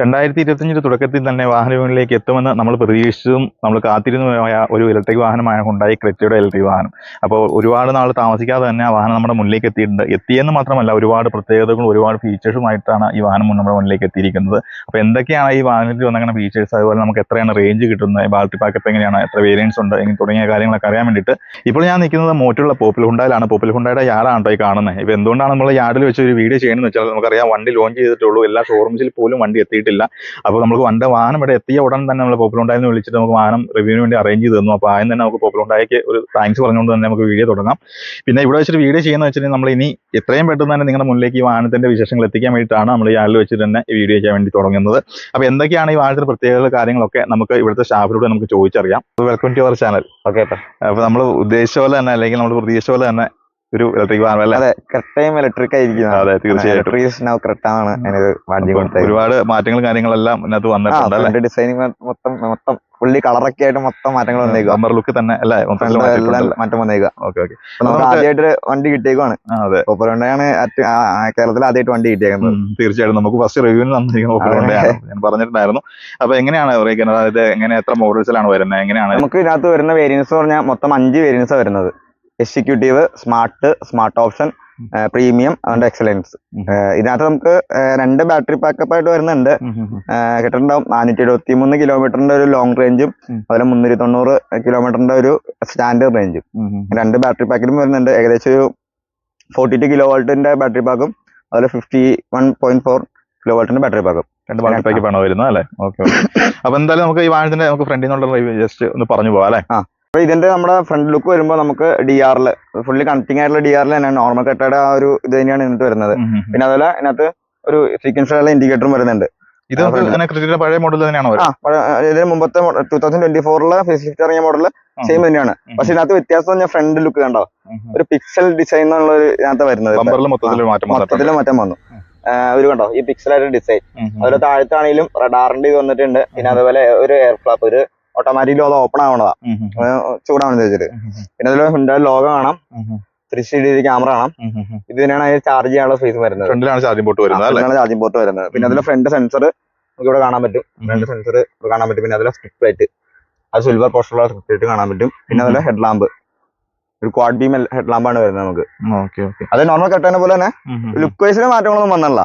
രണ്ടായിരത്തി ഇരുപത്തിയഞ്ചിന്റെ തുടക്കത്തിൽ തന്നെ വാഹന വിപണിയിലേക്ക് എത്തുമെന്ന് നമ്മൾ പ്രതീക്ഷിച്ചതും നമ്മൾ കാത്തിരുന്നതുമായ ഒരു ഇലക്ട്രിക് വാഹനമായ ഉണ്ടായി ക്രെറ്റയുടെ ഇലക്ട്രിക് വാഹനം. അപ്പോൾ ഒരുപാട് നാൾ താമസിക്കാതെ തന്നെ ആ വാഹനം നമ്മുടെ മുന്നിലേക്ക് എത്തിയിട്ടുണ്ട്. എത്തിയെന്ന് മാത്രമല്ല ഒരുപാട് പ്രത്യേകതകളും ഒരുപാട് ഫീച്ചേഴ്സുമായിട്ടാണ് ഈ വാഹനം നമ്മുടെ മുന്നിലേക്ക് എത്തിയിരിക്കുന്നത്. അപ്പോൾ എന്തൊക്കെയാണ് ഈ വാഹനത്തിൽ വന്നിങ്ങനെ ഫീച്ചേഴ്സ്? അതുപോലെ നമുക്ക് എത്രയാണ് റേഞ്ച് കിട്ടുന്നത്? ബാറ്ററി പാക്കപ്പ് എങ്ങനെയാണ്? എത്ര വേരിയൻസ് ഉണ്ട്? തുടങ്ങിയ കാര്യങ്ങളൊക്കെ അറിയാൻ വേണ്ടിയിട്ട് ഇപ്പോൾ ഞാൻ നിൽക്കുന്നത് മോറ്റുള്ള പോപ്പുലർ ഹുണ്ടായിലാണ് പോപ്പുലർ ഹുണ്ടായുടെ കേട്ടോ ഈ കാണുന്നത്. ഇപ്പോൾ എന്തുകൊണ്ടാണ് നമ്മൾ യാർഡിൽ വെച്ച് ഒരു വീഡിയോ ചെയ്യുന്നത് വെച്ചാൽ നമുക്കറിയാം വണ്ടി ലോഞ്ച് ചെയ്തിട്ടുള്ളൂ. എല്ലാ ഷോറൂംസിൽ പോലും വണ്ടി എത്തിയിട്ടില്ല അപ്പോൾ നമുക്ക് വണ്ട വാഹനം ഇവിടെ എത്തിയ ഉടൻ തന്നെ നമ്മൾ പോപ്പിൾ ഉണ്ടായെന്ന് വിളിച്ചിട്ട് നമുക്ക് വാഹനം റിവ്യൂവിന് വേണ്ടി അറേഞ്ച് ചെയ്ത് തന്നു. അപ്പോൾ ആദ്യം തന്നെ നമുക്ക് പോപ്പിൾ ഉണ്ടായിക്ക് ഒരു താങ്ക്സ് പറഞ്ഞുകൊണ്ട് തന്നെ നമുക്ക് വീഡിയോ തുടങ്ങാം. പിന്നെ ഇവിടെ വെച്ചിട്ട് വീഡിയോ ചെയ്യുന്ന വെച്ചിട്ടുണ്ടെങ്കിൽ നമ്മൾ ഇനി എത്രയും പെട്ടെന്ന് തന്നെ നിങ്ങളുടെ മുന്നിലേക്ക് ഈ വാഹനത്തിന്റെ വിശേഷങ്ങൾ എത്തിക്കാൻ വേണ്ടിയിട്ടാണ് നമ്മൾ ഈ ആളിൽ വെച്ചിട്ട് തന്നെ വീഡിയോ ചെയ്യാൻ വേണ്ടി തുടങ്ങുന്നത്. അപ്പോൾ എന്തൊക്കെയാണ് ഈ വാഹനത്തിന്റെ പ്രത്യേകതകൾ കാര്യങ്ങളൊക്കെ നമുക്ക് ഇവിടുത്തെ സ്റ്റാഫിലൂടെ നമുക്ക് ചോദിച്ചറിയാം. Welcome to our channel okay അപ്പോൾ നമ്മൾ ഉദ്ദേശിച്ച പോലെ തന്നെ അല്ലെങ്കിൽ നമ്മൾ പ്രതീക്ഷിച്ച പോലെ തന്നെ ഒരു ഇലക്ട്രിക് വാഹനം അല്ലേ? അതെ കട്ടയും ഇലക്ട്രിക് ആയിരിക്കും. അതെ തീർച്ചയായിട്ടും. ഒരുപാട് മാറ്റങ്ങൾ കാര്യങ്ങളെല്ലാം ഇതിനകത്ത് വന്നിട്ടുണ്ട് ഡിസൈനിങ് മൊത്തം മൊത്തം ഫുള്ളി കളറൊക്കെ ആയിട്ട് മൊത്തം മാറ്റങ്ങൾ വന്നേക്കുക നമ്പർ ലുക്ക് തന്നെ അല്ലേ? മാറ്റം വന്നേക്കുക ഓക്കെ നമുക്ക് ആദ്യമായിട്ട് വണ്ടി കിട്ടിയേക്കാണ് അതെ. ഓപ്പറോണ്ടാണ് കേരളത്തിൽ ആദ്യമായിട്ട് വണ്ടി കിട്ടിയേക്കുന്നത്. തീർച്ചയായിട്ടും. നമുക്ക് ഫസ്റ്റ് റിവ്യൂവിന് തന്നിരിക്കുന്ന. കൊണ്ടാണ്. ഞാൻ പറഞ്ഞിട്ടുണ്ടായിരുന്നു. അപ്പൊ എങ്ങനെയാണ് പറയുന്നത് അതായത് എങ്ങനെ എത്ര മോഡൽസിലാണ് വരുന്നത്? എങ്ങനെയാണ്? നമുക്ക് ഇതിനകത്ത് വരുന്ന വേരിയൻസ് പറഞ്ഞാൽ മൊത്തം അഞ്ച് വേരിയൻസ് വരുന്നത്. Executive smart smart option premium അതുകൊണ്ട് എക്സലൻസ്. ഇതിനകത്ത് നമുക്ക് രണ്ട് ബാറ്ററി പാക്കപ്പ് ആയിട്ട് വരുന്നുണ്ട്. കിട്ടുന്നുണ്ടാവും നാനൂറ്റി എഴുപത്തി മൂന്ന് കിലോമീറ്ററിന്റെ ഒരു ലോങ് റേഞ്ചും. അതുപോലെ മുന്നൂറ്റി തൊണ്ണൂറ് കിലോമീറ്ററിന്റെ ഒരു സ്റ്റാൻഡേർഡ് റേഞ്ചും. രണ്ട് ബാറ്ററി പാക്കിലും വരുന്നുണ്ട്. ഏകദേശം ഒരു ഫോർട്ടി ടു കിലോ വോൾട്ടിന്റെ ബാറ്ററി പാക്കും അതുപോലെ fifty one point four kilo വോൾട്ടിന്റെ battery പാക്കും രണ്ട് വരുന്നത് അല്ലേ? ഓക്കെ അപ്പൊ എന്തായാലും നമുക്ക് ഈ വാഹനത്തിന്റെ നമുക്ക് ഫ്രണ്ടിൽ നിന്നുള്ള ജസ്റ്റ് ഒന്ന് പറഞ്ഞു പോവാം അല്ലേ? അപ്പൊ ഇതിന്റെ നമ്മുടെ ഫ്രണ്ട് ലുക്ക് വരുമ്പോൾ നമുക്ക് ഡി ആറിൽ ഫുള്ളി കണക്ടിങ് ആയിട്ടുള്ള ഡി ആറിൽ തന്നെയാണ്. നോർമൽ കട്ടയുടെ ആ ഒരു ഇത് തന്നെയാണ് ഇതിനകത്ത് വരുന്നത്. പിന്നെ അതുപോലെ ഇതിനകത്ത് ഒരു സീക്വൻസ് ഇൻഡിക്കേറ്ററും വരുന്നുണ്ട്. ഇത് പഴയ മോഡൽ തന്നെയാണോ ഇതിന് മുമ്പത്തെ ടൂ തൗസൻഡ് ട്വന്റി ഫോറിലെ ഫേസ് ഇറങ്ങിയ മോഡൽ സെയിം തന്നെയാണ്. പക്ഷെ ഇതിനകത്ത് വ്യത്യാസം പറഞ്ഞാൽ ഫ്രണ്ട് ലുക്ക് കണ്ടോ? ഒരു പിക്സൽ ഡിസൈൻ എന്നുള്ള ഇതിനകത്ത് വരുന്നത്. മൊത്തത്തിൽ മാറ്റം വന്നു. ഒരു കണ്ടോ? ഈ പിക്സൽ ആയിട്ട് ഡിസൈൻ. അതുപോലെ താഴത്താണെങ്കിലും റഡാറിന്റെ ഇത് വന്നിട്ടുണ്ട്. പിന്നെ അതുപോലെ ഒരു എയർ ഫ്ലാപ്പ് ഒരു ഓട്ടോമാറ്റിക്കലി അത് ഓപ്പൺ ആവണതാ. ചൂടാവണെന്ന് വെച്ചിട്ട്. പിന്നെ അതിൽ ഹുണ്ടായി ലോഗോ കാണാം. ഉം, ഉം, ത്രീ സിക്സ്റ്റി ക്യാമറ കാണാം. ഇതിനാണ് അതിന് ചാർജ് ചെയ്യാനുള്ള സ്പേസ് വരുന്നത്. ഫ്രണ്ടിലാണ് ചാർജിംഗ് പോർട്ട് വരുന്നത് ചാർജിംഗ് പോർട്ട് വരുന്നത്. പിന്നെ അതിലെ ഫ്രണ്ട് സെൻസർ നമുക്ക് ഇവിടെ കാണാൻ പറ്റും. ഫ്രണ്ട് സെൻസർ കാണാൻ പറ്റും. പിന്നെ അതിലെ സ്ട്രിപ്പ് ലൈറ്റ് അത് സിൽവർ പോസ്റ്റുള്ള സ്ട്രിപ്പ് ലൈറ്റ് കാണാൻ പറ്റും. പിന്നെ അതിലെ ഹെഡ് ലാമ്പ് ഒരു ക്വാഡ് ബീം ഹെഡ് ലാമ്പാണ് വരുന്നത് നമുക്ക്. അത് നോർമൽ കട്ടേനെ പോലെ തന്നെ ലുക്ക് വൈസിന് മാറ്റങ്ങളൊന്നും വന്നല്ല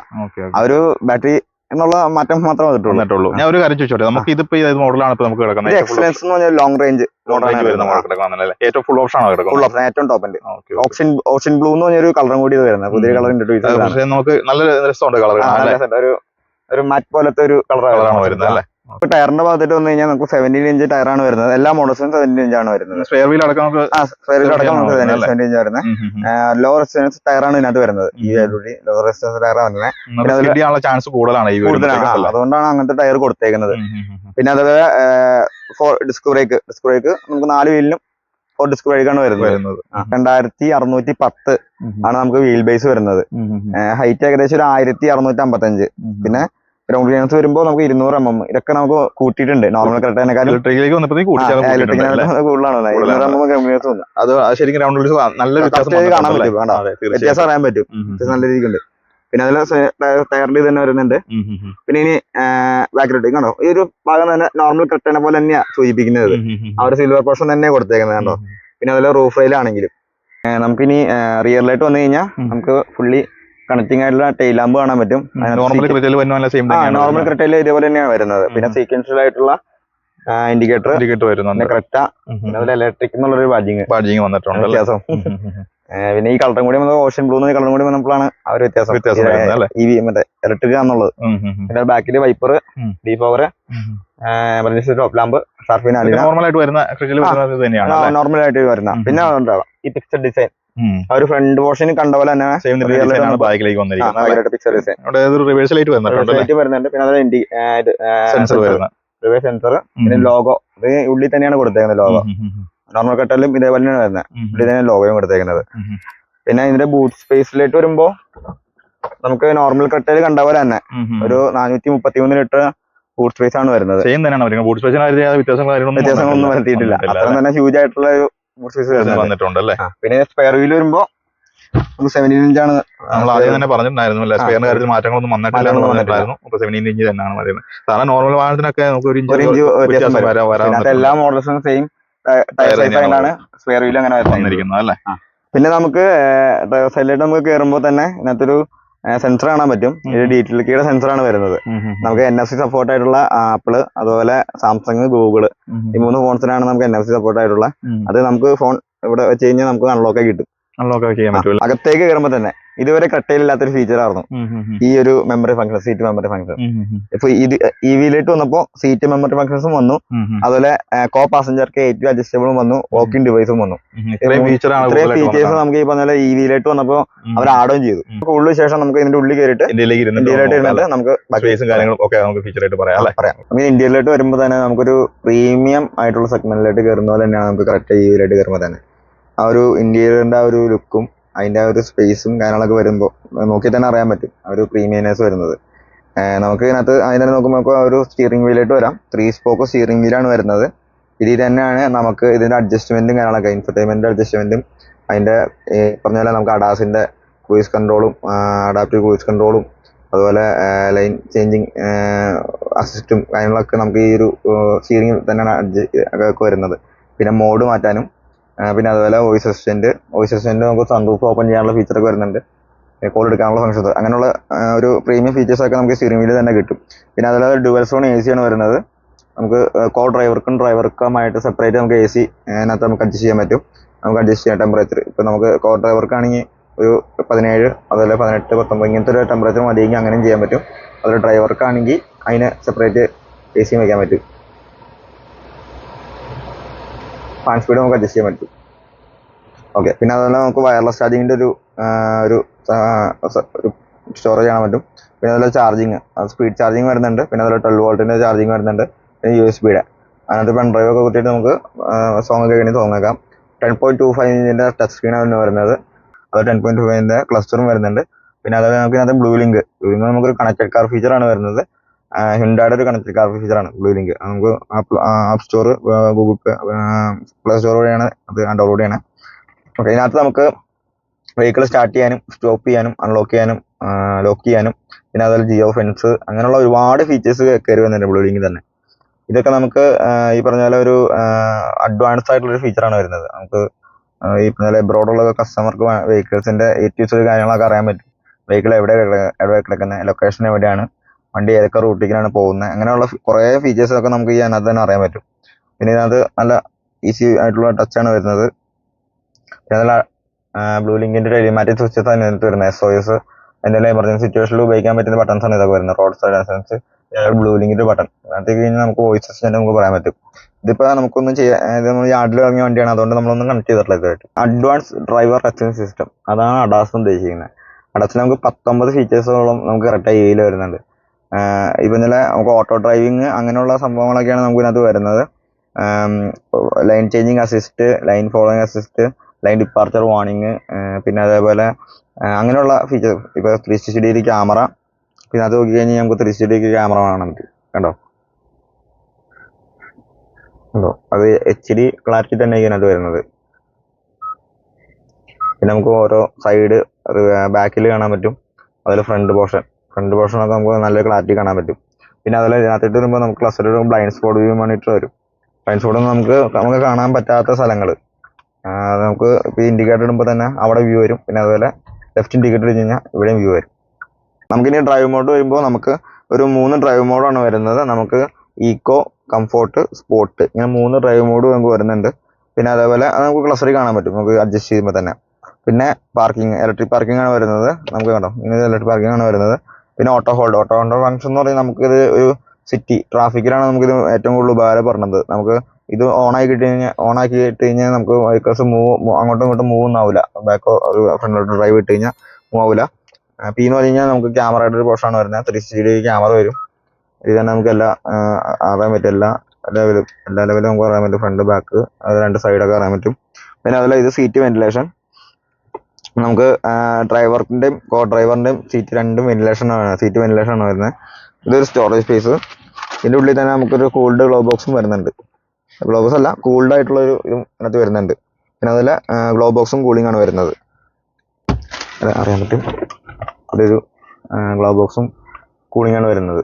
ആ ഒരു ബാറ്ററി എന്നുള്ള മാറ്റം മാത്രമേ വന്നിട്ടുള്ളൂ. ഞാൻ ഒരു കാര്യം ചോദിച്ചോട്ടെ? നമുക്ക് ഇതിപ്പോ ഏത് മോഡലാണ് ഇപ്പൊ നമുക്ക് കിടക്കുന്നത്? എക്സലൻസ് എന്ന് പറഞ്ഞാൽ ലോങ് റേഞ്ച് ഏറ്റവും ഫുൾ ഓപ്ഷൻ ആണ് ഫുൾ ഓപ്ഷൻ ഏറ്റവും ടോപ്പിന്റെ ഓപ്ഷൻ ഓപ്ഷൻ ബ്ലൂ എന്ന് പറഞ്ഞൊരു കളറും കൂടി ഇത് വരുന്നത്. പുതിയ. കളർ ഇൻട്രൊഡ്യൂസ് നമുക്ക് നല്ല രസമുണ്ട് കളർ. ഒരു ഒരു മാറ്റ് പോലത്തെ ഒരു കളർ കളറാണ് വരുന്നത് അല്ലേ? ഇപ്പൊ ടയറിന്റെ ഭാഗത്തിട്ട് വന്നു കഴിഞ്ഞാൽ നമുക്ക് സെവന്റീൻ ഇഞ്ച് ടയറാണ് വരുന്നത്. എല്ലാ മോഡൽസും സെവന്റീൻ ഇഞ്ച് ആണ് വരുന്നത്. സ്പെയർ വീൽ അടക്കം നമുക്ക് ആ സ്പെയറിലടക്കം നമുക്ക് വരുന്നത്. അല്ലേ? സെവന്റീൻ ഇഞ്ച് വരുന്നത്. ലോ റെസിസ്റ്റൻസ് ടയറാണ് ഇതിനകത്ത് വരുന്നത്. ഈ ലോ റെസിസ്റ്റൻസ് ടയറാണ് വരുന്നത്. നമുക്ക് ചാൻസ് കൂടുതലാണ്? അതുകൊണ്ടാണ് അങ്ങനത്തെ ടയർ കൊടുത്തേക്കുന്നത്. പിന്നെ അതുപോലെ four disc brake disc brake നമുക്ക് നാല് വീലിനും ഫോർ ഡിസ്ക് ബ്രേക്കാണ് ആണ് വരുന്നത്. രണ്ടായിരത്തി അറുന്നൂറ്റി പത്ത് ആണ് നമുക്ക് വീൽ ബേസ് വരുന്നത്. ഹൈറ്റ് ഏകദേശം ഒരു ആയിരത്തി അറുന്നൂറ്റി അമ്പത്തഞ്ച്. പിന്നെ ഗ്രൗണ്ട് ക്ലിയറൻസ് വരുമ്പോൾ നമുക്ക് ഇരുന്നൂറ് എം എം ഇതൊക്കെ നമുക്ക് കൂട്ടിയിട്ടുണ്ട്. നോർമൽ കറക്റ്റിനെക്കാളും ഇലക്ട്രിക്കിലേക്ക് വന്നപ്പോൾ? കൂടുതലാണ്. ഇരുന്നൂറ് എം എം ഗ്രൗണ്ട് ക്ലിയറൻസ് ഉണ്ട് അത് ശരിക്കും ഗ്രൗണ്ട് നല്ല കാണാൻ പറ്റും. വേണ്ട വ്യത്യാസം അറിയാൻ പറ്റും. നല്ല രീതിക്കുണ്ട്. പിന്നെ അതിൽ ഇത് തന്നെ വരുന്നുണ്ട്. പിന്നെ ഇനി ബാക്കിലോട്ട് കണ്ടോ ഈ ഒരു ഭാഗം തന്നെ നോർമൽ കട്ടനെ പോലെ തന്നെയാ സൂചിപ്പിക്കുന്നത്. ഒരു സിൽവർ പോർഷൻ തന്നെ കൊടുത്തേക്കുന്നത് കണ്ടോ? പിന്നെ അതിലെ റൂഫ് റെയിലാണെങ്കിലും നമുക്കിനി റിയറിലായിട്ട് വന്നു കഴിഞ്ഞാൽ. നമുക്ക് ഫുള്ളി കണക്റ്റിംഗ് ആയിട്ടുള്ള ടെയിൽ ലാമ്പ് കാണാൻ പറ്റും. നോർമൽ നോർമൽ ക്രിട്ടയിൽ ഇതേപോലെ തന്നെയാണ് വരുന്നത്. പിന്നെ. സീക്വൻഷ്യൽ ആയിട്ടുള്ള ഇൻഡിക്കേറ്റർ ഇൻഡിക്കേറ്റർ വരുന്നുണ്ട്. ക്രെറ്റ അതുപോലെ ഇലക്ട്രിക് എന്നുള്ളൊരു ബാജിങ് ബാജിങ് വന്നിട്ടുണ്ട്? വ്യത്യാസം. പിന്നെ ഈ കളറും കൂടി വന്നത് ഓഷൻ ബ്ലൂ കളറും കൂടി വന്നപ്പോഴാണ് ആ ഒരു വ്യത്യാസം? ഈ മറ്റേ ഇലക്ട്രിക് ആണെന്നുള്ളത്. പിന്നെ ബാക്കിൽ വൈപ്പർ ഡീ പവർ എമർജൻസി ടോപ്പ് ലാമ്പ് അലിന നോർമൽ ആയിട്ട് വരുന്ന നോർമൽ ആയിട്ട് വരുന്ന. പിന്നെ ഈ പിക്ചർ ഡിസൈൻ. ആ ഒരു ഫ്രണ്ട് പോർഷൻ കണ്ട പോലെ തന്നെ ബാക്കിലേക്ക് വന്നിരിക്കുന്നത്? പിക്ചർ ഡിസൈൻ അവിടെ ഒരു റിവേഴ്സ് ലൈറ്റ് വരുന്നുണ്ട് പിന്നെ ഇൻഡി സെൻസർ വരുന്ന റിവേഴ്സ് സെൻസർ. പിന്നെ ലോഗോ ഇത് ഉള്ളിൽ തന്നെയാണ് കൊടുത്തേക്കുന്നത് ലോഗോ നോർമൽ കട്ടലും ഇതേപോലെ തന്നെയാണ് വരുന്നത്. ഉള്ളിൽ തന്നെ ലോഗോയും കൊടുത്തേക്കുന്നത്. പിന്നെ ഇതിന്റെ ബൂട്ട് സ്പേസിലേക്ക് വരുമ്പോ നമുക്ക് നോർമൽ കട്ടയിൽ കണ്ട പോലെ തന്നെ. ഒരു നാനൂറ്റി മുപ്പത്തി മൂന്ന് ലിറ്റർ ബൂട്ട് സ്പേസ് ആണ് വരുന്നത്. സെയിം തന്നെയാണ് വ്യത്യാസങ്ങളൊന്നും. വരുത്തിയിട്ടില്ല. അത്ര തന്നെ ഹ്യൂജ് ആയിട്ടുള്ള ഒരു വന്നിട്ടുണ്ട് അല്ലേ പിന്നെ സ്പെയർ വീൽ വരുമ്പോ സെവന്റീൻ ഇഞ്ചാണ് നമ്മൾ ആദ്യം തന്നെ പറഞ്ഞിട്ടുണ്ടായിരുന്നു അല്ലെ? സ്പെയറിന്റെ കാര്യത്തിൽ മാറ്റങ്ങളൊന്നും വന്നിട്ടില്ല എന്ന് പറഞ്ഞിട്ടുണ്ടായിരുന്നു. അപ്പൊ സെവന്റീൻ ഇഞ്ച് തന്നെയാണ് പറയുന്നത് സാധാരണ നോർമൽ വാഹനത്തിനൊക്കെ നമുക്ക് ഒരു ഇഞ്ച് ഇഞ്ച് വ്യത്യാസം വരും. എല്ലാ മോഡൽസും സെയിം ടയർ സൈസ് ആയിട്ടാണ് സ്പെയർ വീൽ അങ്ങനെ വന്നിരിക്കുന്നത് അല്ലേ? പിന്നെ നമുക്ക് സൈഡിലായിട്ട് നമുക്ക് കയറുമ്പോൾ തന്നെ ഇതിനകത്തൊരു സെൻസർ കാണാൻ പറ്റും. ഇത് ഉം. ഡി ടി കീയുടെ സെൻസർ ആണ് വരുന്നത്. നമുക്ക് എൻ എഫ് സി സപ്പോർട്ട് ആയിട്ടുള്ള ആപ്പിൾ അതുപോലെ സാംസങ് ഗൂഗിൾ ഈ മൂന്ന് ഫോൺസിനാണ് നമുക്ക് എൻ എഫ് സി സപ്പോർട്ട് ആയിട്ടുള്ള. അത് നമുക്ക് ഫോൺ ഇവിടെ വെച്ച് കഴിഞ്ഞാൽ നമുക്ക് അൺലോക്ക് ആയി കിട്ടും. അൺലോക്ക് ചെയ്യാൻ പറ്റും അകത്തേക്ക് കയറുമ്പോൾ തന്നെ. ഇതുവരെ കട്ടയിലില്ലാത്തൊരു ഫീച്ചർ ആയിരുന്നു. ഈ ഒരു memory function seat memory function ഇപ്പൊ ഇത് ഇ വിയിലേക്ക് വന്നപ്പോ സീറ്റ് മെമ്മറി ഫംഗ്ഷൻസും വന്നു. അതുപോലെ കോ പാസഞ്ചർക്ക് ഏറ്റവും അഡ്ജസ്റ്റബിളും വന്നു. വോക്കിംഗ് ഡിവൈസും വന്നു. ഇത്രയും ഫീച്ചേഴ്സ് നമുക്ക് ഈ പറഞ്ഞ ഇ വിയിലേക്ക് വന്നപ്പോ അവർ ആഡോൺ ചെയ്തു. ഉള്ളിൽ ശേഷം നമുക്ക് ഇതിന്റെ ഉള്ളിൽ കയറിയിട്ട് ഇന്ത്യയിലേക്ക് ഇരുന്നിട്ട് നമുക്ക് സ്പേസും കാര്യങ്ങളും ഒക്കെ നമുക്ക് ഫീച്ചറായിട്ട് പറയാം പറയാം. ഇന്ത്യയിലോട്ട് വരുമ്പോൾ തന്നെ നമുക്കൊരു പ്രീമിയം ആയിട്ടുള്ള സെഗ്മെന്റിലോട്ട് കയറുന്ന പോലെ തന്നെയാണ് നമുക്ക് കറക്റ്റ് ഇ വിയിലോട്ട് കയറുമ്പോൾ തന്നെ. ആ ഒരു ഇന്ത്യയിലെ ആ ഒരു ലുക്കും അതിന്റെ ആ ഒരു സ്പേസും കാര്യങ്ങളൊക്കെ വരുമ്പോൾ നോക്കി തന്നെ അറിയാൻ പറ്റും. ആ ഒരു പ്രീമിയനേഴ്സ് വരുന്നത്. നമുക്ക് ഇതിനകത്ത് തന്നെ നോക്കുമ്പോൾ നമുക്ക് ഒരു സ്റ്റിയറിംഗ് വീലായിട്ട് വരാം. ത്രീ സ്പോക്ക് സ്റ്റിയറിംഗ് വീലാണ് വരുന്നത്. ഇതിൽ തന്നെയാണ് നമുക്ക് ഇതിന്റെ അഡ്ജസ്റ്റ്മെന്റും കാര്യങ്ങളൊക്കെ ഇൻഫർടൈൻമെന്റ് അഡ്ജസ്റ്റ്മെന്റും അതിന്റെ പറഞ്ഞ പോലെ നമുക്ക് അഡാസിന്റെ ക്രൂയിസ് കൺട്രോളും അഡാപ്റ്റീവ് ക്രൂയിസ് കൺട്രോളും അതുപോലെ ലൈൻ ചേഞ്ചിങ് അസിസ്റ്റും കാര്യങ്ങളൊക്കെ നമുക്ക് ഈ ഒരു സ്റ്റിയറിംഗ് തന്നെയാണ് അഡ്ജസ്റ്റ് വരുന്നത്. പിന്നെ മോഡ് മാറ്റാനും പിന്നെ അതുപോലെ വോയിസ് അസിസ്റ്റന്റ് വോയിസ് അസിസ്റ്റന്റ് നമുക്ക് സൺറൂഫ് ഓപ്പൺ ചെയ്യാനുള്ള ഒക്കെ വരുന്നുണ്ട്. കോൾ എടുക്കാനുള്ള ഫംഗ്ഷൻസ് അങ്ങനെയുള്ള ഒരു പ്രീമിയം ഫീച്ചേഴ്സ് ഒക്കെ നമുക്ക് സ്റ്റിയറിംഗ് വീലിൽ തന്നെ കിട്ടും. പിന്നെ അതുപോലെ ഡുവൽ സോൺ എ ആണ് വരുന്നത്. നമുക്ക് കോ ഡ്രൈവർക്കും ഡ്രൈവർക്കുമായിട്ട് സെപ്പറേറ്റ് നമുക്ക് എ സി അതിനകത്ത് നമുക്ക് അഡ്ജസ്റ്റ് ചെയ്യാൻ പറ്റും. നമുക്ക് അഡ്ജസ്റ്റ് ചെയ്യാം ടെമ്പറേച്ചർ ഇപ്പോൾ നമുക്ക് കോ ഡ്രൈവർക്കാണെങ്കിൽ ഒരു പതിനേഴ് അതുപോലെ പതിനെട്ട് പത്തൊമ്പത് ഇങ്ങനത്തെ ഒരു ടെമ്പറേച്ചർ മതിയെങ്കിൽ അങ്ങനെയും ചെയ്യാൻ പറ്റും. അതുപോലെ ഡ്രൈവർക്കാണെങ്കിൽ അതിന് സെപ്പറേറ്റ് എ സിയും വയ്ക്കാൻ പറ്റും. ഫാൻ സ്പീഡ് നമുക്ക് അഡ്ജസ്റ്റ് ചെയ്യാൻ പറ്റും. ഓക്കെ പിന്നെ അതുപോലെ നമുക്ക് വയർലെസ് ചാർജിങ്ങിന്റെ ഒരു ഒരു സ്റ്റോറേജ് കാണാൻ പറ്റും. പിന്നെ അതുപോലെ ചാർജിങ് സ്പീഡ് ചാർജിങ് വരുന്നുണ്ട്. പിന്നെ അതുപോലെ ട്വൽവ് വോൾട്ടിന്റെ ചാർജിങ് വരുന്നുണ്ട്. പിന്നെ യു എസ് ബിയുടെ അതിനകത്ത് പെൺ ഡ്രൈവ് ഒക്കെ കുത്തിയിട്ട് നമുക്ക് സോങ് ഒക്കെ കഴിഞ്ഞ് തോന്നേക്കാം. ടെൻ പോയിന്റ് ടു ഫൈവ് ഇഞ്ചിന്റെ ടച്ച് സ്ക്രീനാണ് വരുന്നത്. അത് ടെൻ പോയിന്റ് ടു ഫൈവിന്റെ ക്ലസ്റ്ററും വരുന്നുണ്ട്. പിന്നെ അതുപോലെ നമുക്ക് ഇതിനകത്ത് ബ്ലൂ ലിങ്ക് ബ്ലൂ ലിങ്ക് നമുക്കൊരു കണക്റ്റഡ് കാർ ഫീച്ചറാണ് വരുന്നത്. ഹിൻഡായുടെ ഒരു കണക്ട് കാർ ഫീച്ചറാണ് ബ്ലൂ ലിങ്ക് നമുക്ക് app store Google pay play store വഴിയാണ് അത് ഡൗൺലോഡ് ചെയ്യണേ. ഓക്കെ ഇതിനകത്ത് നമുക്ക് വെഹിക്കിൾ സ്റ്റാർട്ട് ചെയ്യാനും സ്റ്റോപ്പ് ചെയ്യാനും അൺലോക്ക് ചെയ്യാനും ലോക്ക് ചെയ്യാനും പിന്നെ അതുപോലെ ജിയോ ഫെൻസ് അങ്ങനെയുള്ള ഒരുപാട് ഫീച്ചേഴ്സ് കയറി വന്നിട്ടുണ്ട് ബ്ലൂ ലിങ്കിൽ തന്നെ. ഇതൊക്കെ നമുക്ക് ഈ പറഞ്ഞ പോലെ ഒരു അഡ്വാൻസ് ആയിട്ടുള്ള ഒരു ഫീച്ചറാണ് വരുന്നത്. നമുക്ക് ഈ പറഞ്ഞ എബ്രോഡുള്ള കസ്റ്റമർക്ക് വെഹിക്കിൾസിന്റെ ഏറ്റവും കാര്യങ്ങളൊക്കെ അറിയാൻ പറ്റും. വെഹിക്കിൾ എവിടെ എവിടെ കിടക്കുന്നത് ലൊക്കേഷൻ എവിടെയാണ് വണ്ടി ഏതൊക്കെ റൂട്ടിലേക്കാണ് പോകുന്നത് അങ്ങനെയുള്ള കുറേ ഫീച്ചേഴ്സ് ഒക്കെ നമുക്ക് ഈ അതിനകത്ത് തന്നെ അറിയാൻ പറ്റും. പിന്നെ ഇതിനകത്ത് നല്ല ഈസി ആയിട്ടുള്ള ടച്ചാണ് വരുന്നത്. പിന്നെ അതിൽ ബ്ലൂ ലിങ്കിന്റെ ടെലിമാറ്റിക് സ്വിച്ചസ് ആണ് ഇതിനകത്ത് വരുന്നത് എസ് ഒ എസ് എന്തെങ്കിലും എമർജൻസി സിറ്റുവേഷനിൽ ഉപയോഗിക്കാൻ പറ്റുന്ന ബട്ടൺസ് ആണ് ഇതൊക്കെ വരുന്നത് റോഡ് സൈഡ് അനുസരിച്ച് ബ്ലൂ ലിങ്കിന്റെ ബട്ടൺ അതിനകത്ത് കഴിഞ്ഞാൽ നമുക്ക് വോയിസ് അസിസ്റ്റന്റ് നമുക്ക് പറയാൻ പറ്റും. ഇതിപ്പോൾ നമുക്കൊന്നും ചെയ്യാൻ ഇത് നമ്മൾ യാർഡിൽ ഇറങ്ങിയ വണ്ടിയാണ്. അതുകൊണ്ട് നമ്മളൊന്നും കണക്ട് ചെയ്തിട്ടില്ല ഇതായിട്ട് അഡ്വാൻസ് ഡ്രൈവർ ടച്ചിങ് സിസ്റ്റം അതാണ് അഡാസ് ഉദ്ദേശിക്കുന്നത് അഡാസിൽ നമുക്ക് പത്തൊമ്പത് ഫീച്ചേഴ്സോളം നമുക്ക് കറക്റ്റായി ഇതിൽ വരുന്നുണ്ട്. ഇപ്പൊ ഇന്നലെ നമുക്ക് ഓട്ടോ ഡ്രൈവിങ് അങ്ങനെയുള്ള സംഭവങ്ങളൊക്കെയാണ് നമുക്ക് ഇതിനകത്ത് വരുന്നത്. Lane changing assist lane following assist lane departure വാണിങ് പിന്നെ അതേപോലെ അങ്ങനെയുള്ള ഫീച്ചർ ഇപ്പൊ ത്രീ സിക്സ്റ്റി ഡിഗ്രി ക്യാമറ പിന്നെ അത് നോക്കിക്കഴിഞ്ഞാൽ നമുക്ക് ത്രീ സിക്സ്റ്റി ഡിഗ്രി ക്യാമറ വേണം നമുക്ക് കണ്ടോ? കണ്ടോ? അത് എച്ച് ഡി ക്ലാരിറ്റി തന്നെ ഇതിനകത്ത് വരുന്നത്. പിന്നെ നമുക്ക് ഓരോ സൈഡ് ബാക്കിൽ കാണാൻ പറ്റും. അതുപോലെ ഫ്രണ്ട് പോർഷൻ ഫ്രണ്ട് പോർഷനൊക്കെ നമുക്ക് നല്ല ക്ലാരിറ്റി കാണാൻ പറ്റും. പിന്നെ അതുപോലെ ഇതിനകത്തിട്ട് വരുമ്പോൾ നമുക്ക് cluster blind spot view monitor വരും. ബ്ലൈൻഡ് സ്പോട്ട് നമുക്ക് നമുക്ക് കാണാൻ പറ്റാത്ത സ്ഥലങ്ങൾ നമുക്ക് ഇപ്പോൾ ഇൻഡിക്കേറ്റർ ഇടുമ്പോൾ തന്നെ അവിടെ വ്യൂ വരും. പിന്നെ അതുപോലെ ലെഫ്റ്റ് ഇൻഡിക്കേറ്റർ ഇടിച്ച് കഴിഞ്ഞാൽ ഇവിടെയും വ്യൂ വരും. നമുക്കിനി ഡ്രൈവ് മോഡ് വരുമ്പോൾ നമുക്ക് ഒരു മൂന്ന് ഡ്രൈവ് മോഡാണ് വരുന്നത്. നമുക്ക് ഈക്കോ കംഫോർട്ട് സ്പോർട്ട് ഇങ്ങനെ മൂന്ന് ഡ്രൈവ് മോഡ് നമുക്ക് വരുന്നുണ്ട്. പിന്നെ അതേപോലെ നമുക്ക് ക്ലസ്റ്ററിൽ കാണാൻ പറ്റും. നമുക്ക് അഡ്ജസ്റ്റ് ചെയ്യുമ്പോൾ തന്നെ. പിന്നെ പാർക്കിംഗ് ഇലക്ട്രിക് പാർക്കിംഗ് ആണ് വരുന്നത്. നമുക്ക് കണ്ടോ? ഇങ്ങനെ ഇലക്ട്രിക് പാർക്കിംഗ് ആണ് വരുന്നത്. പിന്നെ auto hold auto hold function എന്ന് പറയുന്നത് നമുക്കിത് ഒരു സിറ്റി ട്രാഫിക്കിലാണ് നമുക്കിത് ഏറ്റവും കൂടുതൽ ഉപകാരപ്പെടുന്നത് നമുക്ക് ഇത് ഓൺ ആയി ഇട്ട് കഴിഞ്ഞാൽ ഓണാക്കി ഇട്ട് കഴിഞ്ഞാൽ നമുക്ക് വെഹിക്കിൾസ് മൂവ് അങ്ങോട്ടും ഇങ്ങോട്ടും മൂവ് ഒന്നും ആവില്ല ബാക്കോ ഒരു ഫ്രണ്ടിലോട്ട് ഡ്രൈവ് ഇട്ട് കഴിഞ്ഞാൽ മൂവ് ആവില്ല പി എന്ന് പറഞ്ഞു നമുക്ക് ക്യാമറയുടെ ഒരു പോർഷനാണ് വരുന്നത്. ത്രീ സിക്സ്റ്റി ഡിഗ്രി ക്യാമറ വരും. ഇത് തന്നെ നമുക്ക് എല്ലാ അറിയാൻ പറ്റും എല്ലാ ലെവലും എല്ലാ ലെവലും നമുക്ക് അറിയാൻ പറ്റും. ഫ്രണ്ട് ബാക്ക് അത് രണ്ട് സൈഡൊക്കെ അറിയാൻ പറ്റും. പിന്നെ അതുപോലെ ഇത് സീറ്റ് വെന്റിലേഷൻ നമുക്ക് ഡ്രൈവർക്കിന്റെയും കോ ഡ്രൈവറിന്റെയും സീറ്റ് രണ്ടും വെന്റിലേഷൻ ആണ് സീറ്റ് വെന്റിലേഷൻ ആണ് വരുന്നത്. ഇതൊരു സ്റ്റോറേജ് സ്പേസ് ഇതിന്റെ ഉള്ളിൽ തന്നെ നമുക്കൊരു കൂൾഡ് ഗ്ലോ ബോക്സും വരുന്നുണ്ട്. ഗ്ലോ ബോക്സ് അല്ല കൂൾഡ് ആയിട്ടുള്ള ഒരു ഇതും അതിനകത്ത് വരുന്നുണ്ട്. പിന്നെ അതുപോലെ ഗ്ലോ ബോക്സും കൂളിംഗ് ആണ് വരുന്നത്. അറിയാൻ പറ്റും. അതൊരു ഗ്ലോ ബോക്സും കൂളിംഗ് ആണ് വരുന്നത്.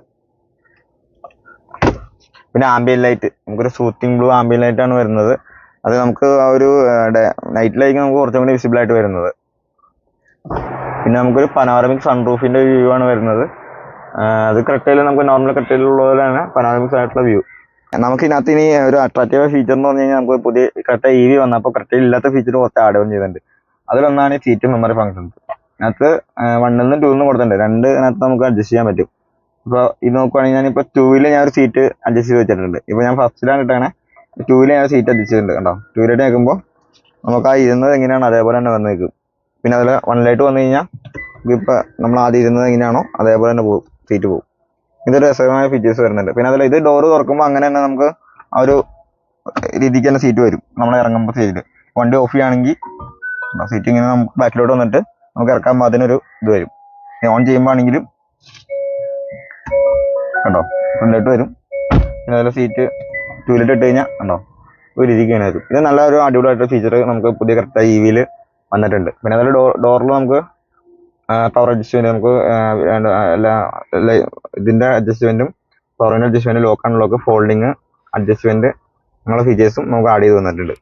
പിന്നെ ആംബിയൻ ലൈറ്റ് നമുക്കൊരു സൂത്തിങ് ബ്ലൂ ആംബിയൻ ലൈറ്റ് ആണ് വരുന്നത്. അത് നമുക്ക് ആ ഒരു നൈറ്റിലായിരിക്കും നമുക്ക് കുറച്ചും കൂടി വിസിബിൾ ആയിട്ട് വരുന്നത്. പിന്നെ നമുക്കൊരു പനോറമിക് സൺറൂഫിന്റെ വ്യൂ ആണ് വരുന്നത്. അത് ക്രെറ്റയിൽ നമുക്ക് നോർമൽ ക്രെറ്റയിലുള്ള പോലെയാണ് ആയിട്ടുള്ള വ്യൂ നമുക്ക് ഇതിനകത്ത് ഇനി ഒരു അട്രാക്റ്റീവ് ഫീച്ചർ എന്ന് പറഞ്ഞു കഴിഞ്ഞാൽ നമുക്ക് പുതിയ കറക്റ്റ് ഇ വി വന്നപ്പോൾ കറക്റ്റ് ഇല്ലാത്ത ഫീച്ചർ കുറച്ച് ആഡ് ഓൺ ചെയ്തിട്ടുണ്ട്. അതിലൊന്നാണ് ഈ സീറ്റ് മെമ്മറി ഫംഗ്ഷൻസ് അതിനകത്ത് വണ്ണിൽ നിന്ന് ടൂന്ന് കൊടുത്തിട്ടുണ്ട്. രണ്ട് അതിനകത്ത് നമുക്ക് അഡ്ജസ്റ്റ് ചെയ്യാൻ പറ്റും. ഇപ്പോൾ ഇത് നോക്കുവാണെങ്കിൽ ഞാനിപ്പോൾ ടൂവിൽ ഞാൻ ഒരു സീറ്റ് അഡ്ജസ്റ്റ് ചെയ്ത് വെച്ചിട്ടുണ്ട്. ഇപ്പോൾ ഞാൻ ഫസ്റ്റിലാണ് ഇട്ടാണ് ടൂവിൽ ഞാൻ സീറ്റ് അഡ്ജസ്റ്റ് ചെയ്തിട്ടുണ്ട് കണ്ടോ? ടൂവിലായിട്ട് നിൽക്കുമ്പോൾ നമുക്ക് ആ ഇരുന്നത് എങ്ങനെയാണ് അതേപോലെ തന്നെ വന്ന് നിൽക്കും പിന്നെ അതിൽ വണ്ണിലായിട്ട് വന്നു കഴിഞ്ഞാൽ ഇതിപ്പോൾ നമ്മൾ ആദ്യം ഇരുന്നത് എങ്ങനെയാണോ അതേപോലെ തന്നെ പോകും. സീറ്റ് പോകും. ഇതൊരു രസകരമായ ഫീച്ചേഴ്സ് വരുന്നുണ്ട്. പിന്നെ അതിൽ ഇത് ഡോറ് തുറക്കുമ്പോൾ അങ്ങനെ തന്നെ നമുക്ക് ആ ഒരു രീതിക്ക് തന്നെ സീറ്റ് വരും. നമ്മൾ ഇറങ്ങുമ്പോൾ സീറ്റിൽ വണ്ടി ഓഫ് ചെയ്യുകയാണെങ്കിൽ സീറ്റ് ഇങ്ങനെ നമുക്ക് ബാക്കിലോട്ട് വന്നിട്ട് നമുക്ക് ഇറക്കാൻ അതിനൊരു ഇത് വരും. ഓൺ ചെയ്യുമ്പോൾ ആണെങ്കിലും കണ്ടോ? ഫ്രണ്ടിലോട്ട് വരും. പിന്നെ അതിൽ സീറ്റ് ടൂലിട്ട് ഇട്ട് കഴിഞ്ഞാൽ കണ്ടോ? ഒരു രീതിക്ക് വരും. ഇത് നല്ല ഒരു അടിപൊളിയായിട്ടുള്ള ഫീച്ചർ നമുക്ക് പുതിയ കറക്റ്റ് ഇ വിയിൽ വന്നിട്ടുണ്ട്. പിന്നെ അതുപോലെ ഡോർ ഡോറിൽ നമുക്ക് പവർ അഡ്ജസ്റ്റ്മെന്റ് നമുക്ക് എല്ലാ ഇതിന്റെ അഡ്ജസ്റ്റ്മെന്റും പവറിന്റെ adjustment lock and lock folding adjustment അങ്ങനെയുള്ള ഫീച്ചേഴ്സും നമുക്ക് ആഡ് ചെയ്ത് തന്നിട്ടുണ്ട്.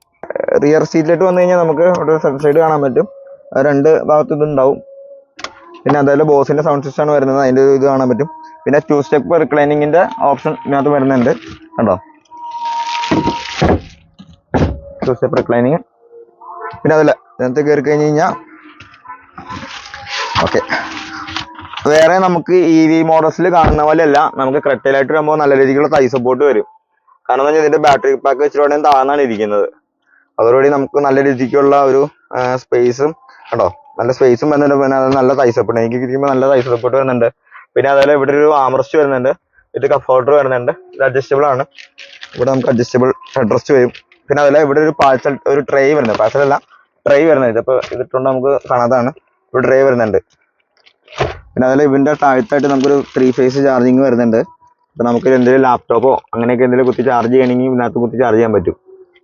റിയർ സീറ്റിലോട്ട് വന്നു കഴിഞ്ഞാൽ നമുക്ക് അവിടെ ഫ്രണ്ട് സൈഡ് കാണാൻ പറ്റും. രണ്ട് ഭാഗത്ത് ഇതുണ്ടാവും. പിന്നെ അതായത് ബോസിന്റെ സൗണ്ട് സിസ്റ്റം ആണ് വരുന്നത്. അതിന്റെ ഇത് കാണാൻ പറ്റും. പിന്നെ ടു സ്റ്റെപ്പ് റിക്ലൈനിങ്ങിന്റെ ഓപ്ഷൻ ഇതിനകത്ത് വരുന്നുണ്ട്. കണ്ടോ? ടു സ്റ്റെപ്പ് റിക്ലൈനിങ് പിന്നെ അതല്ല ഇതിനകത്ത് കയറി കഴിഞ്ഞ് കഴിഞ്ഞാൽ ഓക്കെ വേറെ നമുക്ക് ഇ വി മോഡൽസിൽ കാണുന്ന പോലെയല്ല നമുക്ക് ക്രെറ്റയിലായിട്ട് വരുമ്പോൾ നല്ല രീതിയിലുള്ള തൈ സപ്പോർട്ട് വരും. കാരണം വെച്ചാൽ ഇതിന്റെ ബാറ്ററി പാക്ക് വെച്ചിട്ടുണ്ടെങ്കിൽ താഴ്ന്നാണ് ഇരിക്കുന്നത്. അതോടുകൂടി നമുക്ക് നല്ല രീതിക്കുള്ള ഒരു സ്പേസും കണ്ടോ? നല്ല സ്പേസും വരുന്നുണ്ട് പിന്നെ അത് നല്ല തൈ സപ്പോർട്ട് എനിക്ക് ഇരിക്കുമ്പോൾ നല്ല തൈ സപ്പോർട്ട് വരുന്നുണ്ട്. പിന്നെ അതുപോലെ ഇവിടെ ഒരു ആമറസ്റ്റ് വരുന്നുണ്ട്. ഇത് കഫോർട്ടർ വരുന്നുണ്ട്. ഇത് അഡ്ജസ്റ്റബിൾ ആണ്. ഇവിടെ നമുക്ക് അഡ്ജസ്റ്റബിൾ ഹെഡ് റെസ്റ്റ് വരും. പിന്നെ അതുപോലെ ഇവിടെ ഒരു പാഴ്സൽ ഒരു ട്രേ വരുന്നത് പാഴ്സൽ അല്ല ട്രേ വരുന്നത്. ഇതിപ്പോൾ ഇതിട്ടുണ്ട് നമുക്ക് കാണാതാണ്. ഒരു ട്രേ വരുന്നുണ്ട്. പിന്നെ അതിൽ ഇതിന്റെ താഴത്തായിട്ട് നമുക്കൊരു ത്രീ ഫേസ് ചാർജിങ് വരുന്നുണ്ട്. അപ്പോൾ നമുക്ക് എന്തെങ്കിലും ലാപ്ടോപ്പോ അങ്ങനെയൊക്കെ എന്തെങ്കിലും കുത്തി ചാർജ് ചെയ്യണമെങ്കിൽ ഇതിനകത്ത് കുത്തി ചാർജ് ചെയ്യാൻ പറ്റും.